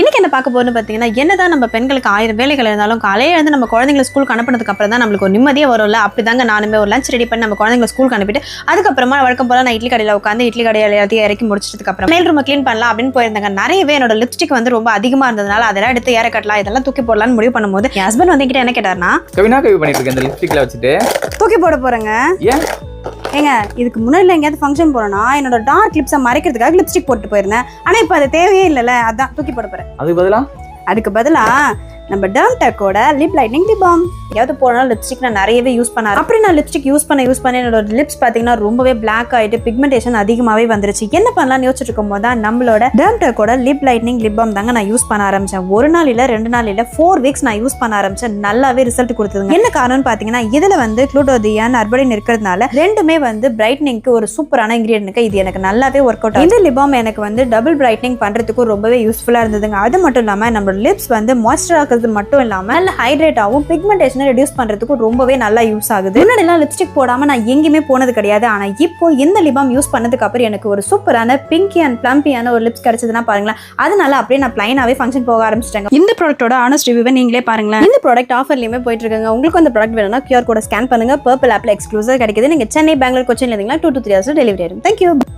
இன்னைக்கு என்ன பார்க்க போறோம்னு பார்த்தீங்கன்னா என்னதான் நம்ம பெண்களுக்கு ஆயிரம் வேலைகள் இருந்தாலும் காலையில இருந்து நம்ம குழந்தைங்களை ஸ்கூலுக்கு அனுப்புனதுக்கு அப்புறம் தான் நம்மளுக்கு ஒரு நிம்மதியே வரும்ல. அப்படிதாங்க நானுமே ஒரு லஞ்ச் ரெடி பண்ணி நம்ம குழந்தைங்களை ஸ்கூலுக்கு அனுப்பிட்டு அதுக்கப்புறமா வழக்கம் போல நான் இட்லி கடையில் உட்காந்து இட்லி கடையில் எல்லாத்தையும் இறக்கி முடிச்சதுக்கு அப்புறம் மேல் ரூம் க்ளீன் பண்ணலாம் அப்படின்னு போயிருந்தாங்க. நிறையவே என்னோட லிப்ஸ்டிக் வந்து ரொம்ப அதிகமா இருந்ததுனால அதெல்லாம் எடுத்து ஏற கட்டலாம் இதெல்லாம் தூக்கி போடலாம்னு முடிவு பண்ணும்போது என் ஹஸ்பண்ட் வந்து என்ன கேட்டார்னா கவினா கவி பண்ணிட்டு இருக்க இந்த லிப்ஸ்டிக்ல வச்சுட்டு. தூக்கி போட போறேங்க. ஏன்? ஏங்க இதுக்கு முன்னாடி எங்கேயாவது ஃபங்க்ஷன் போறேன்னா என்னோட டார்க் லிப்ஸை மறைக்கிறதுக்காக லிப்ஸ்டிக் போட்டு போயிருந்தேன். ஆனா இப்போ அது தேவையே இல்லைல்ல. அதான் தூக்கி போட போறேன். அதுக்கு பதிலா? அதுக்கு பதிலா நம்ம டேர்ம் டக்கோட லிப் லைட்னிங் லிப் பாம் எங்கேயாவது போனாலும் லிப்ஸ்டிக் நான் நிறையவே யூஸ் பண்ண அப்படி நான் லிப்ஸ்டிக் யூஸ் பண்ண யூஸ் பண்ண என்னோட லிப்ஸ் பார்த்தீங்கன்னா ரொம்பவே பிளாக் ஆகிட்டு பிக்மெண்டேஷன் அதிகமாகவே வந்துருச்சு. என்ன பண்ணலாம்னு யோசிச்சுட்டு இருக்கும்போது தான் நம்மளோட டேர்ம் டக்கோட லிப் லைட்னிங் லிப் பாம் தாங்க நான் யூஸ் பண்ண ஆரம்பிச்சேன். ஒரு நாள் இல்லை ரெண்டு நாள் இல்லை ஃபோர் வீக்ஸ் நான் யூஸ் பண்ண ஆரம்பிச்சேன். நல்லாவே ரிசல்ட் கொடுத்ததுங்க. என்ன காரணம்னு பார்த்தீங்கன்னா இதில் வந்து குளூட்டோதியான் அர்படின் இருக்கிறதுனால ரெண்டுமே வந்து பிரைட்னிங்க்கு ஒரு சூப்பரான இன்கிரியன்ட்க்கு இது எனக்கு நல்லாவே ஒர்க் அவுட் இந்த லிப் பாம் எனக்கு வந்து டபுள் பிரைட்னிங் பண்ணுறதுக்கும் ரொம்பவே யூஸ்ஃபுல்லாக இருந்ததுங்க. அது மட்டும் இல்லாமல் நம்ம லிப்ஸ் வந்து மாய்ஸ்சர் ஆக்குறது மட்டும் இல்லாம நல்ல ஹைட்ரேட் ஆகும் பிக்மெண்டேஷனை ரெடியூஸ் பண்றதுக்கு ரொம்பவே நல்லா யூஸ் ஆகுது. முன்னாடிலாம் லிப்ஸ்டிக் போடாம நான் எங்கேயுமே போனது கிடையாது. ஆனா இப்போ இந்த லிபாம் யூஸ் பண்ணதுக்கு அப்புறம் எனக்கு ஒரு சூப்பரான பிங்கி அண்ட் பிளம்பியான ஒரு லிப்ஸ் கிடைச்சதுன்னா பாருங்களேன். அதனால அப்படியே நான் பிளைனாவே ஃபங்க்ஷன் போக ஆரம்பிச்சிட்டாங்க. இந்த ப்ராடக்ட்டோட ஆனஸ்ட் ரிவ்யூவை நீங்களே பாருங்களேன். இந்த ப்ராடக்ட் ஆஃபர்லயுமே போயிட்டு இருக்காங்க. உங்களுக்கு அந்த ப்ராடக்ட் வேணும்னா கியூஆர் கோட ஸ்கேன் பண்ணுங்க. பர்பிள் ஆப்ல எக்ஸ்க்ளூசிவ் கிடைக்குது. நீங்க சென்னை பெங்களூர் கொச்சின் இருந்தீங்கன்னா two two three hours delivery ஆகும் தேங்க்யூ